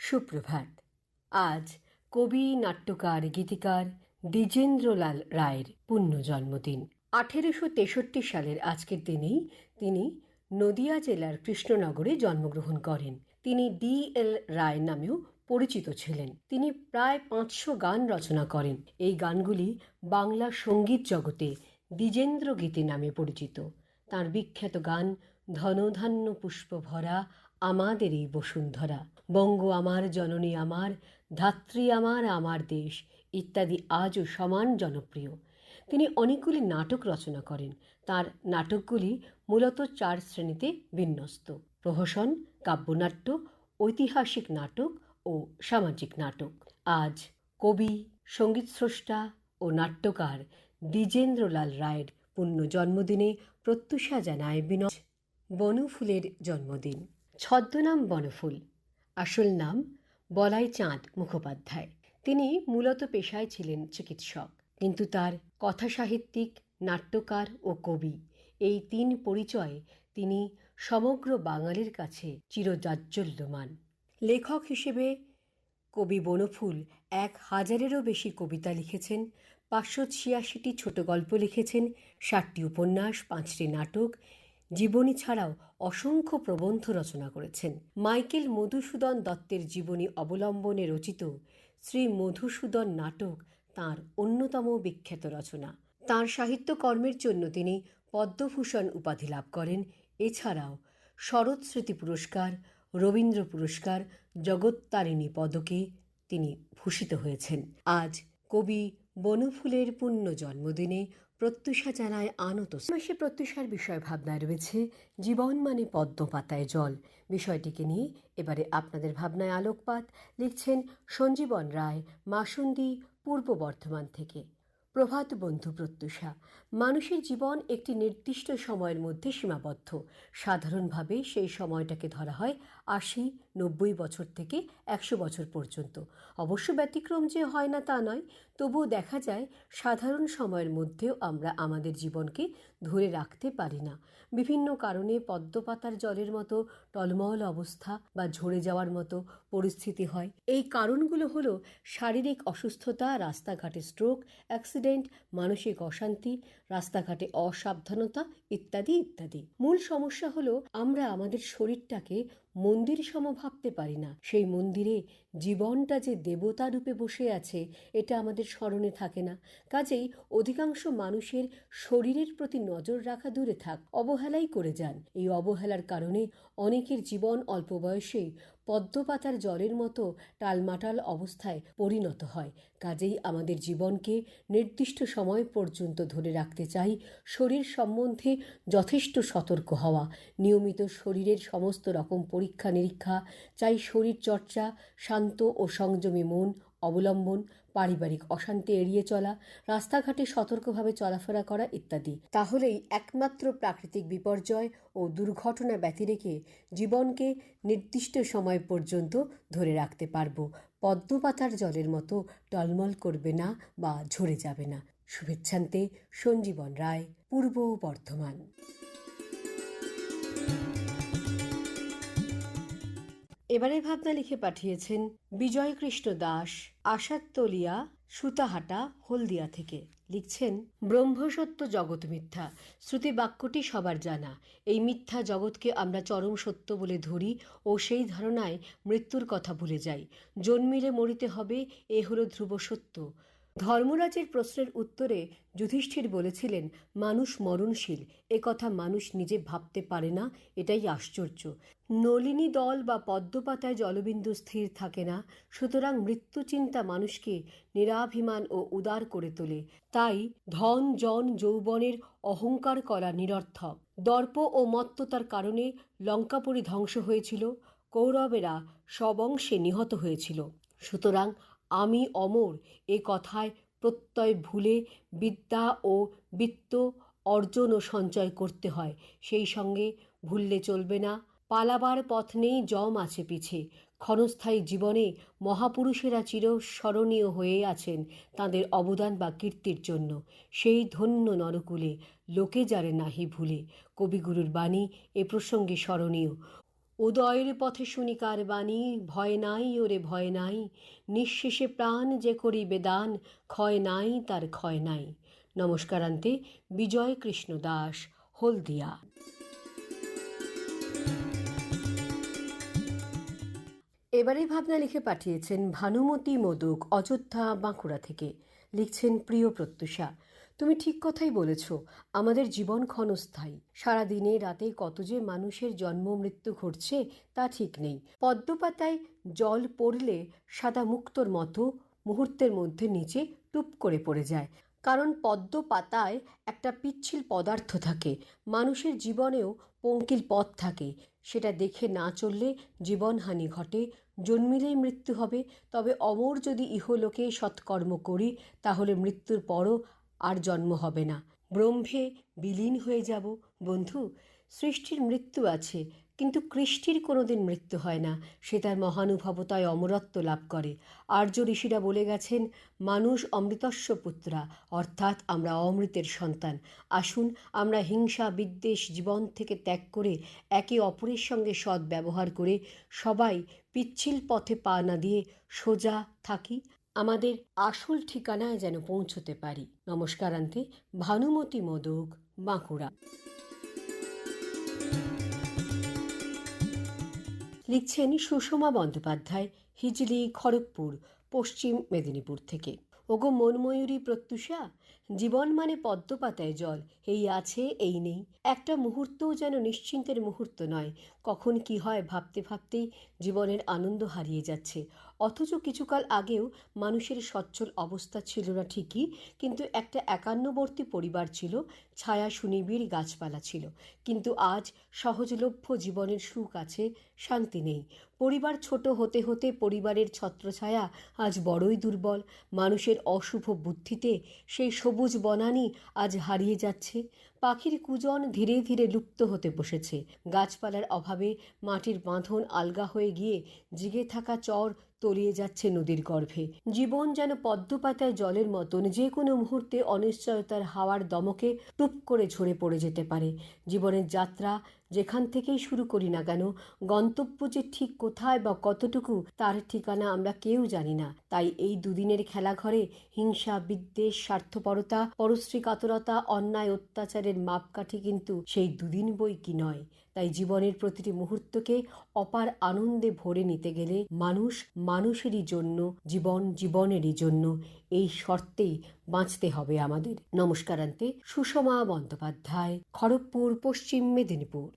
সুপ্রভাত। আজ কবি, নাট্যকার, গীতিকার দ্বিজেন্দ্রলাল রায়ের পুণ্য জন্মদিন আঠেরোশো তেষট্টি সালের আজকের দিনেই তিনি নদিয়া জেলার কৃষ্ণনগরে জন্মগ্রহণ করেন। তিনি ডি এল রায় নামেও পরিচিত ছিলেন। তিনি প্রায় পাঁচশো গান রচনা করেন। এই গানগুলি বাংলা সংগীত জগতে দ্বিজেন্দ্র গীতি নামে পরিচিত। তার বিখ্যাত গান ধনধান্য পুষ্প ভরা আমাদের এই বসুন্ধরা। বঙ্গ আমার, জননী আমার, ধাত্রী আমার আমার দেশ, ইত্যাদি আজও সমান জনপ্রিয়। তিনি অনেকগুলি নাটক রচনা করেন। তার নাটকগুলি মূলত চার শ্রেণীতে বিন্যস্ত। প্রহসন, কাব্যনাট্য, ঐতিহাসিক নাটক ও সামাজিক নাটক। আজ কবি, সঙ্গীতস্রষ্টা ও নাট্যকার দ্বিজেন্দ্রলাল রায়ের পুণ্য জন্মদিনে প্রত্যুষা জানায় বিনয়। বনফুলের জন্মদিন। ছদ্মনাম বনফুল। আসল নাম বলাই চাঁদ মুখোপাধ্যায়। তিনি মূলত পেশায় ছিলেন চিকিৎসক, কিন্তু তার কথাসাহিত্যিক, নাট্যকার ও কবি এই তিন পরিচয়ে তিনি সমগ্র বাঙালির কাছে চিরজাজ্জল্যমান। লেখক হিসেবে কবি বনফুল এক হাজারেরও বেশি কবিতা লিখেছেন, পাঁচশো ছিয়াশিটি ছোট গল্প লিখেছেন, ষাটটি উপন্যাস, পাঁচটি নাটক জীবনী ছাড়াও অসংখ্য প্রবন্ধ রচনা করেছেন। মাইকেল মধুসূদন দত্তের জীবনী অবলম্বনে রচিত শ্রী মধুসূদন নাটক তার অন্যতম বিখ্যাত রচনা। তাঁর সাহিত্যকর্মের জন্য তিনি পদ্মভূষণ উপাধি লাভ করেন। এছাড়াও শরৎ স্মৃতি পুরস্কার, রবীন্দ্র পুরস্কার, জগত্তারিণী পদকে তিনি ভূষিত হয়েছেন। আজ কবি বনফুলের পুণ্য জন্মদিনে প্রত্যুষা জানায় আনত। মাসে প্রত্যুষার বিষয় ভাবনায় রয়েছে জীবন মানে পদ্ম পাতায় জল। বিষয়টিকে নিয়ে এবারে আপনাদের ভাবনায় আলোকপাত, লিখছেন সঞ্জীবন রায়, মাসুন্দি, পূর্ব বর্ধমান থেকে। প্রভাত বন্ধু প্রত্যুষা, মানুষের জীবন একটি নির্দিষ্ট সময়ের মধ্যে সীমাবদ্ধ। সাধারণভাবে সেই সময়টাকে ধরা হয় আশি, নব্বই বছর থেকে একশো বছর পর্যন্ত। অবশ্য ব্যতিক্রম যে হয় না তা নয়, তবুও দেখা যায় সাধারণ সময়ের মধ্যেও আমরা আমাদের জীবনকে ধরে রাখতে পারি না। বিভিন্ন কারণে পদ্মপাতার জলের মতো টলমল অবস্থা বা ঝরে যাওয়ার মতো পরিস্থিতি হয়। এই কারণগুলো হলো শারীরিক অসুস্থতা, রাস্তাঘাটে স্ট্রোক অ্যাক্সিডেন্ট মানসিক অশান্তি, রাস্তাঘাটে অসাবধানতা ইত্যাদি ইত্যাদি। মূল সমস্যা হলো আমরা আমাদের শরীরটাকে মন্দির সম ভাবতে পারি না। সেই মন্দিরে জীবনটা যে দেবতা রূপে বসে আছে, এটা আমাদের স্মরণে থাকে না। কাজেই অধিকাংশ মানুষের শরীরের প্রতি নজর রাখা দূরে থাক, অবহেলাই করে যান। এই অবহেলার কারণে অনেকের জীবন অল্প বয়সেই পদ্মপাতার জলের মতো টালমাটাল অবস্থায় পরিণত হয়। কাজেই আমাদের জীবনকে নির্দিষ্ট সময় পর্যন্ত ধরে রাখতে চাই। শরীর সম্বন্ধে যথেষ্ট সতর্ক হওয়া। নিয়মিত শরীরের সমস্ত রকম পরীক্ষা নিরীক্ষা চাই শরীর চর্চা শান্ত ও সংযমী মন অবলম্বন পারিবারিক অশান্তি এড়িয়ে চলা, রাস্তাঘাটে সতর্কভাবে চলাফেরা করা ইত্যাদি। তাহলেই একমাত্র প্রাকৃতিক বিপর্যয় ও দুর্ঘটনা ব্যতি রেখে জীবনকে নির্দিষ্ট সময় পর্যন্ত ধরে রাখতে পারব। পদ্মপাতার জলের মতো টলমল করবে না বা ঝরে যাবে না। শুভেচ্ছান্তে সঞ্জীবন রায়, পূর্ব বর্ধমান। এবারে ভাবনা লিখে পাঠিয়েছেন বিজয় কৃষ্ণ দাস আশাতলিয়া সুতাহাটা, হলদিয়া থেকে। লিখছেন, ব্রহ্মসত্য জগৎ মিথ্যা, শ্রুতি বাক্যটি সবার জানা। এই মিথ্যা জগৎকে আমরা চরম সত্য বলে ধরি ও সেই ধারণায় মৃত্যুর কথা ভুলে যাই। জন্মিলে মরিতে হবে, এ হলো ধ্রুব সত্য। ধর্মরাজের প্রশ্নের উত্তরে যুধিষ্ঠির বলেছিলেন, মানুষ মরণশীল, এ কথা মানুষ নিজে ভাবতে পারে না, এটাই আশ্চর্য। নলিনী দল বা পদ্মপাতায় জলবিন্দু স্থির থাকে না, সুতরাং মৃত্যু চিন্তা মানুষকে নিরাভিমান ও উদার করে তোলে। তাই ধন, জন, যৌবনের অহংকার করা নিরর্থক। দর্প ও মত্ততার কারণে লঙ্কাপুরী ধ্বংস হয়েছিল, কৌরবেরা সবংশে নিহত হয়েছিল। সুতরাং আমি অমর, এ কথায় প্রত্যয় ভুলে বিদ্যা ও বিত্ত অর্জন ও সঞ্চয় করতে হয়। সেই সঙ্গে ভুললে চলবে না, পালাবার পথ নেই, জম আছে পিছে। ক্ষণস্থায়ী জীবনে মহাপুরুষেরা চিরস্মরণীয় হয়ে আছেন তাদের অবদান বা কীর্তির জন্য। সেই ধন্য নরকুলে, লোকে যারে নাহি ভুলে। কবিগুরুর বাণী এ প্রসঙ্গে স্মরণীয়। উদয়ের পথে শুনিকার বাণী? ভয় নাই ওরে ভয় নাই। নিঃশেষে প্রাণ যে করিবে দান, ক্ষয় নাই তার ক্ষয় নাই। নমস্কারান্তে বিজয় কৃষ্ণ দাস, হলদিয়া। এবারে ভাবনা লিখে পাঠিয়েছেন ভানুমতি মোদক অযোধ্যা বাঁকুড়া থেকে। লিখছেন প্রিয় প্রত্যুষা। তুমি ঠিক কথাই বলেছ, আমাদের জীবন ক্ষণস্থায়ী। সারাদিনে, রাতে কত যে মানুষের জন্ম, মৃত্যু ঘটছে, তা ঠিক নেই। পদ্মপাতায় জল পড়লে সাদা মুক্তোর মতো মুহূর্তের মধ্যে নিচে টুপ করে পড়ে যায়। কারণ পদ্ম পাতায় একটা পিচ্ছিল পদার্থ থাকে, মানুষের জীবনেও পঙ্কিল পথ থাকে। সেটা দেখে না চললে জীবনহানি ঘটে, জন্মিলেই মৃত্যু হবে। তবে অমর যদি ইহলোকে সৎকর্ম করি, তাহলে মৃত্যুর পরও আর জন্ম হবে না। ব্রহ্মে বিলীন হয়ে যাব। বন্ধু, সৃষ্টির মৃত্যু আছে, কিন্তু কৃষ্টির কোনোদিন মৃত্যু হয় না। সে তার মহানুভবতায় অমরত্ব লাভ করে। আর্য ঋষিরা বলে গেছেন, মানুষ অমৃতস্ব পুত্রা, অর্থাৎ আমরা অমৃতের সন্তান। আসুন, আমরা হিংসা, বিদ্বেষ, জীবন থেকে ত্যাগ করে একে অপরের সঙ্গে সদ্ব্যবহার করে সবাই পিচ্ছিল পথে পা না দিয়ে সোজা থাকি। আমাদের আসল ঠিকানায় যেন পৌঁছতে পারি। নমস্কারান্তে ভানুমতি মোদক, বাঁকুড়া। লিখছেন সুষমা বন্দ্যোপাধ্যায়, হিজলি, খড়গপুর, পশ্চিম মেদিনীপুর থেকে। ওগো মনময়ূরী প্রত্যুষা, জীবন মানে পদ্মপাতায় জল, এই আছে, এই নেই। একটা মুহূর্তও যেন নিশ্চিন্তের মুহূর্ত নয় কখন কি হয় ভাবতে ভাবতেই জীবনের আনন্দ হারিয়ে যাচ্ছে। অথচ কিছুকাল আগেও মানুষের সচ্ছল অবস্থা ছিল না ঠিকই, কিন্তু একটা একান্নবর্তী পরিবার ছিল, ছায়া সুনিবিড় গাছপালা ছিল। কিন্তু আজ সহজলভ্য জীবনের সুখ আছে, শান্তি নেই। পরিবার ছোট হতে হতে পরিবারের ছত্রছায়া আজ বড়ই দুর্বল। মানুষের অশুভ বুদ্ধিতে সেই সবুজ বনানি আজ হারিয়ে যাচ্ছে। পাখির কুজন ধীরে ধীরে লুপ্ত হতে বসেছে। গাছপালার অভাবে মাটির বাঁধন আলগা হয়ে গিয়ে জিগে থাকা চর তলিয়ে যাচ্ছে নদীর গর্ভে। জীবন যেন পদ্মপাতায় জলের মতন যে কোনো মুহূর্তে অনিশ্চয়তার হাওয়ার দমকে টুপ করে ঝরে পড়ে যেতে পারে। জীবনের যাত্রা যেখান থেকেই শুরু করি না কেন, গন্তব্য যে ঠিক কোথায় বা কতটুকু তার ঠিকানা আমরা কেউ জানি না। তাই এই দুদিনের খেলাঘরে হিংসা, বিদ্বেষ, স্বার্থপরতা পরশ্রী কাতরতা অন্যায়, অত্যাচারের মাপকাঠি কিন্তু সেই দুদিন বই কি নয়। তাই জীবনের প্রতিটি মুহূর্তকে অপার আনন্দে ভরে নিতে গেলে মানুষ মানুষেরই জন্য, জীবন জীবনেরই জন্য এই শর্তেই বাঁচতে হবে আমাদের। নমস্কারান্তে, সুষমা বন্দ্যোপাধ্যায়, খড়গপুর, পশ্চিম মেদিনীপুর।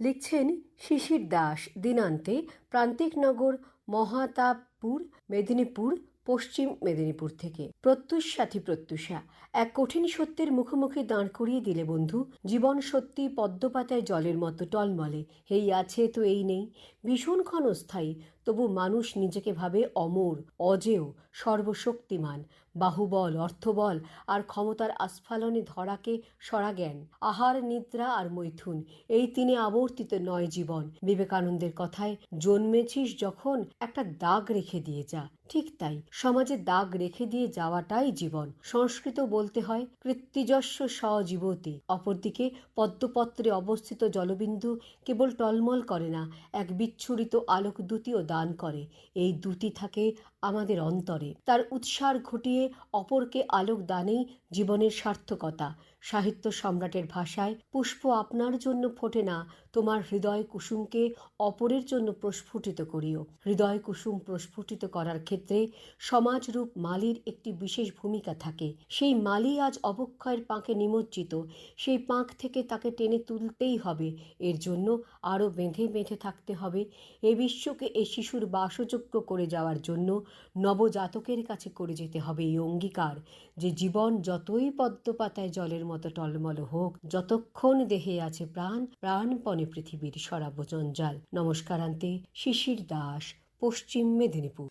লিখছেন শিশির দাস, দিনান্তে প্রান্তিক নগর মহাতাবপুর, মেদিনীপুর, পশ্চিম মেদিনীপুর থেকে। প্রত্যুষ সাথী প্রত্যুষা, এক কঠিন সত্যের মুখোমুখি দাঁড় করিয়ে দিলে বন্ধু, জীবন সত্যি পদ্মপাতায় জলের মতো টলমলে। হেই আছে তো এই নেই। ভীষণ ক্ষণস্থায়ী, তবু মানুষ নিজেকে ভাবে অমর, অজেয় সর্বশক্তিমান, বাহুবল, অর্থবল আর ক্ষমতার আস্ফালনে ধরাকে সরা জ্ঞান আহার, নিদ্রা আর মৈথুন। এই তিনে আবর্তিত নয় জীবন। বিবেকানন্দের কথায়, জন্মেছিস যখন একটা দাগ রেখে দিয়ে যা। ঠিক তাই, সমাজে দাগ রেখে দিয়ে যাওয়াটাই জীবন। সংস্কৃত বলতে হয়, কৃত্তিজস্ব সজীবতী। অপরদিকে, পদ্মপত্রে অবস্থিত জলবিন্দু কেবল টলমল করে না, এক বিচ্ছুরিত আলোক দ্যুতিও দান করে। এই দ্যুতি থাকে আমাদের অন্তরে। তার উৎসার ঘটিয়ে অপরকে আলোক দানেই জীবনের সার্থকতা। সাহিত্য সম্রাটের ভাষায়, পুষ্প আপনার জন্য ফোটে না, তোমার হৃদয় কুসুমকে অপরের জন্য প্রস্ফুটিত করিও। হৃদয় কুসুম প্রস্ফুটিত করার ক্ষেত্রে সমাজরূপ মালির একটি বিশেষ ভূমিকা থাকে। সেই মালি আজ অবক্ষয়ের পাঁকে নিমজ্জিত, সেই পাঁক থেকে তাকে টেনে তুলতেই হবে। এর জন্য আরও বেঁধে বেঁধে থাকতে হবে। এ বিশ্বকে এ শিশুর বাসযোগ্য করে যাওয়ার জন্য নবজাতকের কাছে করে যেতে হবে এই অঙ্গীকার, যে জীবন যতই পদ্মপাতায় জলের মতো টলমল হোক, যতক্ষণ দেহে আছে প্রাণ, প্রাণপণে পৃথিবীর সরাব জঞ্জাল নমস্কারান্তে শিশির দাস, পশ্চিম মেদিনীপুর।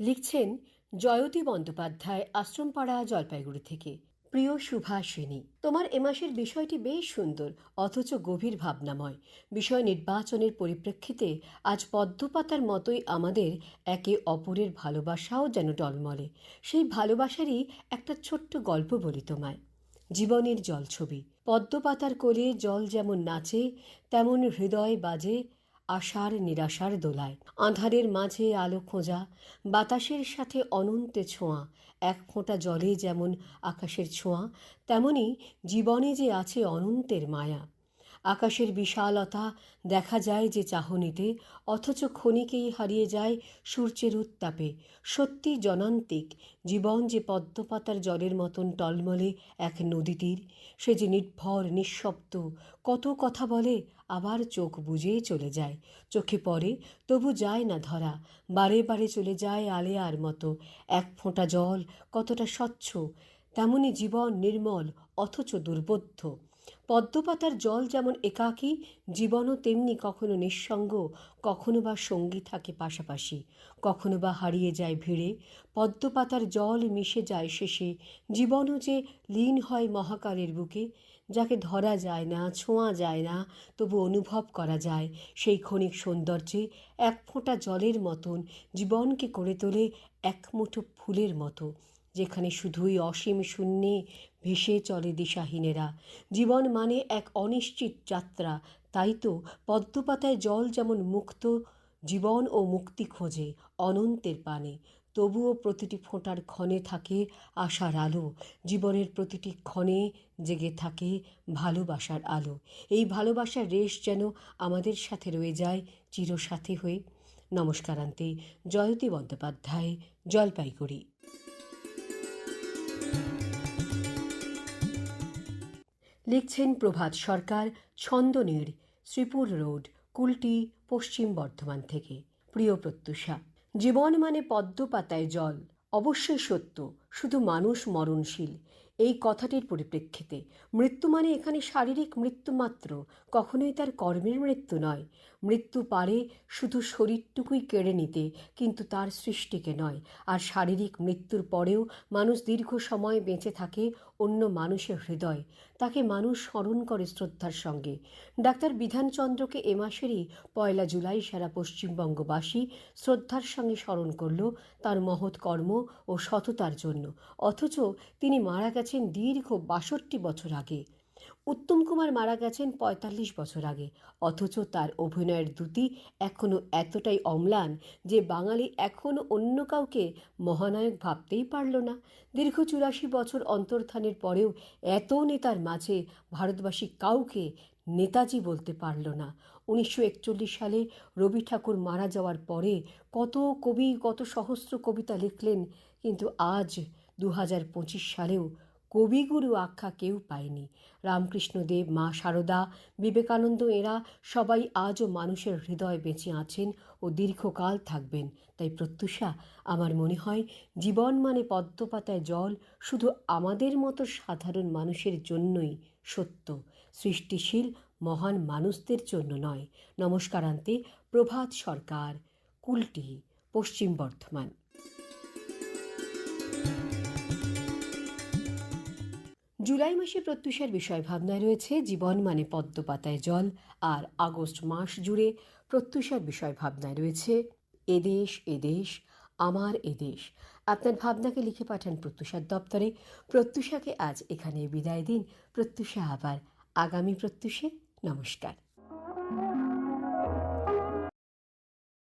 লিখছেন জয়তী বন্দ্যোপাধ্যায়, আশ্রমপাড়া, জলপাইগুড়ি থেকে। প্রিয় সুভাষিনী তোমার এ মাসের বিষয়টি বেশ সুন্দর, অথচ গভীর ভাবনাময়। বিষয় নির্বাচনের পরিপ্রেক্ষিতে আজ পদ্মপাতার মতোই আমাদের একে অপরের ভালোবাসাও যেন টলমলে। সেই ভালোবাসারই একটা ছোট্ট গল্প বলি তোমায়। জীবনের জলছবি। পদ্মপাতার কোলে জল যেমন নাচে, তেমন হৃদয় বাজে আশার নিরাশার দোলায়। আঁধারের মাঝে আলো খোঁজা, বাতাসের সাথে অনন্তে ছোঁয়া, এক ফোঁটা জলে যেমন আকাশের ছোঁয়া, তেমনি জীবনে যে আছে অনন্তের মায়া। আকাশের বিশালতা দেখা যায় যে চাহনিতে, অথচ ক্ষণিকেই হারিয়ে যায় সূর্যের উত্তাপে। সত্যি জনান্তিক, জীবন যে পদ্মপাতার জলের মতন টলমলে এক নদী তীর সে যে নির্ভর, নিঃশব্দ, কত কথা বলে আবার চোখ বুজে চলে যায়। চোখে পড়ে, তবু যায় না ধরা। বারে বারে চলে যায় আলেয়ার মতো। এক ফোঁটা জল কতটা স্বচ্ছ, তেমনি জীবন নির্মল, অথচ দুর্বোধ্য। পদ্মপাতার জল যেমন একাকী, জীবনও তেমনি কখনো নিঃসঙ্গ, কখনো বা সঙ্গী থাকে পাশাপাশি। কখনো বা হারিয়ে যায় ভিড়ে, পদ্মপাতার জল মিশে যায় শেষে। জীবনও যে লীন হয় মহাকালের বুকে যাকে ধরা যায় না, ছোঁয়া যায় না, তবু অনুভব করা যায় সেই ক্ষণিক সৌন্দর্যে এক ফোঁটা জলের মতন জীবনকে করে তোলে এক মুঠো ফুলের মতো, যেখানে শুধুই অসীম শূন্যে ভেসে চলে দিশাহীনেরা। জীবন মানে এক অনিশ্চিত যাত্রা, তাই তো পদ্মপাতায় জল যেমন মুক্ত, জীবন ও মুক্তি খোঁজে অনন্তের পানে। তবুও প্রতিটি ফোঁটার ক্ষণে থাকে আশার আলো, জীবনের প্রতিটি ক্ষণে জেগে থাকে ভালোবাসার আলো। এই ভালোবাসার রেশ যেন আমাদের সাথে রয়ে যায় চিরসাথী হয়ে। নমস্কারান্তে জয়তী বন্দ্যোপাধ্যায়, জলপাইগুড়ি। লিখছেন প্রভাত সরকার ছন্দনীড় শ্রীপুর রোড, কুলটি, পশ্চিম বর্ধমান থেকে। প্রিয় প্রত্যুষা জীবন মানে পদ্ম পাতায় জল, অবশ্যই সত্য, শুধু মানুষ মরণশীল। এই কথাটির পরিপ্রেক্ষিতে, মৃত্যু মানে এখানে শারীরিক মৃত্যু মাত্র, কখনোই তার কর্মের মৃত্যু নয়। মৃত্যু পারে শুধু শরীরটুকুই কেড়ে নিতে, কিন্তু তার সৃষ্টিকে নয়। আর শারীরিক মৃত্যুর পরেও মানুষ দীর্ঘ সময় বেঁচে থাকে অন্য মানুষের হৃদয়। তাকে মানুষ স্মরণ করে শ্রদ্ধার সঙ্গে। ডাক্তার বিধানচন্দ্রকে এ মাসেরই পয়লা জুলাই সারা পশ্চিমবঙ্গবাসী শ্রদ্ধার সঙ্গে স্মরণ করল তার মহৎ কর্ম ও সততার জন্য। অথচ তিনি মারা গেছেন দীর্ঘ বাষট্টি বছর আগে। উত্তম কুমার মারা গেছেন পঁয়তাল্লিশ বছর আগে। অথচ তার অভিনয়ের দ্যুতি এখনও এতটাই অম্লান যে বাঙালি এখনও অন্য কাউকে মহানায়ক ভাবতেই পারল না। দীর্ঘ চুরাশি বছর অন্তর্ধানের পরেও এত নেতার মাঝে ভারতবাসী কাউকে নেতাজি বলতে পারল না। উনিশশো একচল্লিশ সালে রবি ঠাকুর মারা যাওয়ার পরে কত কবি, কত সহস্র কবিতা লিখলেন, কিন্তু আজ দু হাজার পঁচিশ সালেও কবিগুরু আখ্যা কেউ পায়নি। রামকৃষ্ণদেব, মা সারদা, বিবেকানন্দ এরা সবাই আজও মানুষের হৃদয় বেঁচে আছেন ও দীর্ঘকাল থাকবেন। তাই প্রত্যুষা, আমার মনে হয় জীবন মানে পদ্মপাতায় জল, শুধু আমাদের মতো সাধারণ মানুষের জন্যই সত্য। সৃষ্টিশীল, মহান মানুষদের জন্য নয়। নমস্কারান্তে, প্রভাত সরকার, কুলটি, পশ্চিম বর্ধমান। জুলাই মাসে প্রত্যুষার বিষয় ভাবনায় রয়েছে জীবন মানে পদ্ম পাতায় জল, আর আগস্ট মাস জুড়ে প্রত্যুষার বিষয় ভাবনায় রয়েছে এদেশ এদেশ আমার এদেশ আপনার ভাবনাকে লিখে পাঠান প্রত্যুষার দপ্তরে। প্রত্যুষাকে আজ এখানে বিদায় দিন। প্রত্যুষা আবার আগামী প্রত্যুষে। নমস্কার।